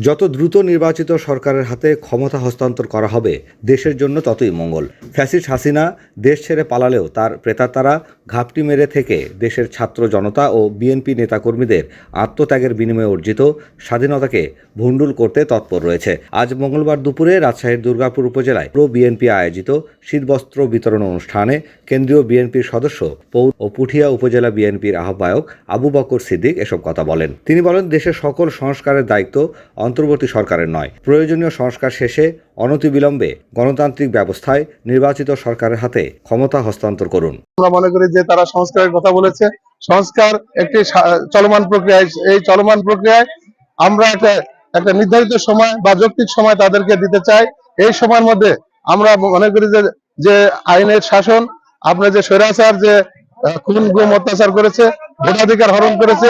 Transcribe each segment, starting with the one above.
যত দ্রুত নির্বাচিত সরকারের হাতে ক্ষমতা হস্তান্তর করা হবে দেশের জন্য ততই মঙ্গল। ফ্যাসিস্ট হাসিনা দেশ ছেড়ে পালালেও তার প্রেতাত্মারা ঘাপটি মেরে থেকে দেশের ছাত্র জনতা ও বিএনপি নেতাকর্মীদের আত্মত্যাগের বিনিময়ে অর্জিত স্বাধীনতাকে ভণ্ডুল করতে তৎপর রয়েছে। আজ মঙ্গলবার দুপুরে রাজশাহীর দুর্গাপুর উপজেলায় প্রো বিএনপি আয়োজিত শীতবস্ত্র বিতরণ অনুষ্ঠানে কেন্দ্রীয় বিএনপির সদস্য পৌর ও পুঠিয়া উপজেলা বিএনপির আহ্বায়ক আবু বকর সিদ্দিক এসব কথা বলেন। তিনি বলেন, দেশের সকল সংস্কারের দায়িত্ব অন্তর্বর্তী সরকারের নয়। প্রয়োজনীয় সংস্কার শেষে অনতিবিলম্বে গণতান্ত্রিক ব্যবস্থায় নির্বাচিত সরকারের হাতে ক্ষমতা হস্তান্তর করুন। আমরা মনে করি যে তারা সংস্কারের কথা বলেছে। সংস্কার একটি চলমান প্রক্রিয়া এই চলমান প্রক্রিয়ায় আমরা একটা একটা নির্ধারিত সময় বা যৌক্তিক সময় তাদেরকে দিতে চাই। এই সময়ের মধ্যে আমরা মনে করি যে যে আইনের শাসন, আপনার যে স্বৈরাচার যে খুন, গুম, অত্যাচার করেছে ভোটাধিকার হরণ করেছে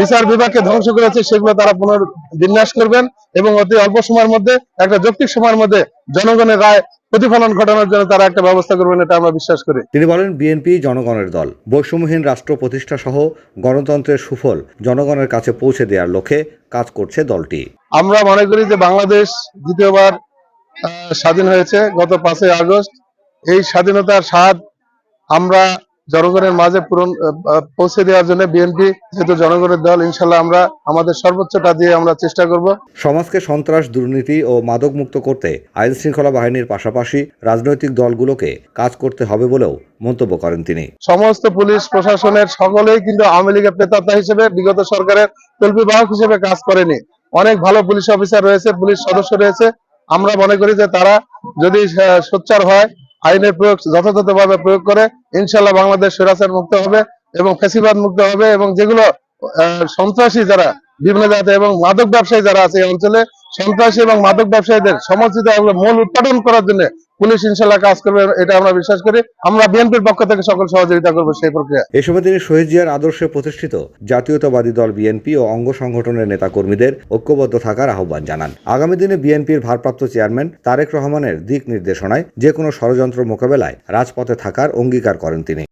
বিচার বিভাগকে ধ্বংস করেছে সেগুলো তারা পুনর্বিন্যাস করবেন এবং অতি অল্প সময়ের মধ্যে একটা যৌক্তিক সময়ের মধ্যে জনগণের রায় প্রতিফলন ঘটানোর জন্য তারা একটা ব্যবস্থা করবেন এটা আমরা বিশ্বাস করি। তিনি বলেন বিএনপি জনগণের দল বৈষম্যহীন রাষ্ট্র প্রতিষ্ঠা সহ গণতন্ত্রের সুফল জনগণের কাছে পৌঁছে দেওয়ার লক্ষ্যে কাজ করছে দলটি। আমরা মনে করি যে বাংলাদেশ দ্বিতীয়বার স্বাধীন হয়েছে গত পাঁচই আগস্ট। এই স্বাধীনতার স্বাদ আমরা জনগণের মাঝে পূরণ পৌঁছে দেওয়ার জন্য বিএনপি যেহেতু জনগণের দল ইনশাল্লাহ আমরা আমাদের সর্বোচ্চটা দিয়ে আমরা চেষ্টা করব। সমাজকে সন্ত্রাস দুর্নীতি ও মাদকমুক্ত করতে আইন শৃঙ্খলা বাহিনীর পাশাপাশি রাজনৈতিক দলগুলোকে কাজ করতে হবে বলেও মন্তব্য করেন তিনি। সমস্ত পুলিশ প্রশাসনের সকলেই কিন্তু আওয়ামী লীগের প্রেতাত্মা হিসেবে বিগত সরকারের তল্পি বাহক হিসেবে কাজ করেনি। অনেক ভালো পুলিশ অফিসার রয়েছে পুলিশ সদস্য রয়েছে। আমরা মনে করি যে তারা যদি সোচ্চার হয় আইনের প্রয়োগ, যথাযথভাবে প্রয়োগ করে ইনশাল্লাহ বাংলাদেশ স্বৈরাচার মুক্ত হবে এবং ফেসিবাদ মুক্ত হবে এবং যেগুলো সন্ত্রাসী যারা, বিভিন্ন জাতি এবং মাদক ব্যবসায়ী যারা আছে এই অঞ্চলে, সন্ত্রাসী এবং মাদক ব্যবসায়ীদের সমর্থিত মূল উৎপাদন করার জন্য পুলিশ ইনশাল্লাহ কাজ করবে, এটা আমরা বিশ্বাস করি। আমরা বিএনপির পক্ষ থেকে সকল সহযোগিতা করব সেই প্রক্রিয়া। এ সময় তিনি শহীদ জিয়ার আদর্শে প্রতিষ্ঠিত জাতীয়তাবাদী দল বিএনপি ও অঙ্গ সংগঠনের নেতাকর্মীদের ঐক্যবদ্ধ থাকার আহ্বান জানান। আগামী দিনে বিএনপির ভারপ্রাপ্ত চেয়ারম্যান তারেক রহমানের দিক নির্দেশনায় যে কোনো ষড়যন্ত্র মোকাবেলায় রাজপথে থাকার অঙ্গীকার করেন তিনি।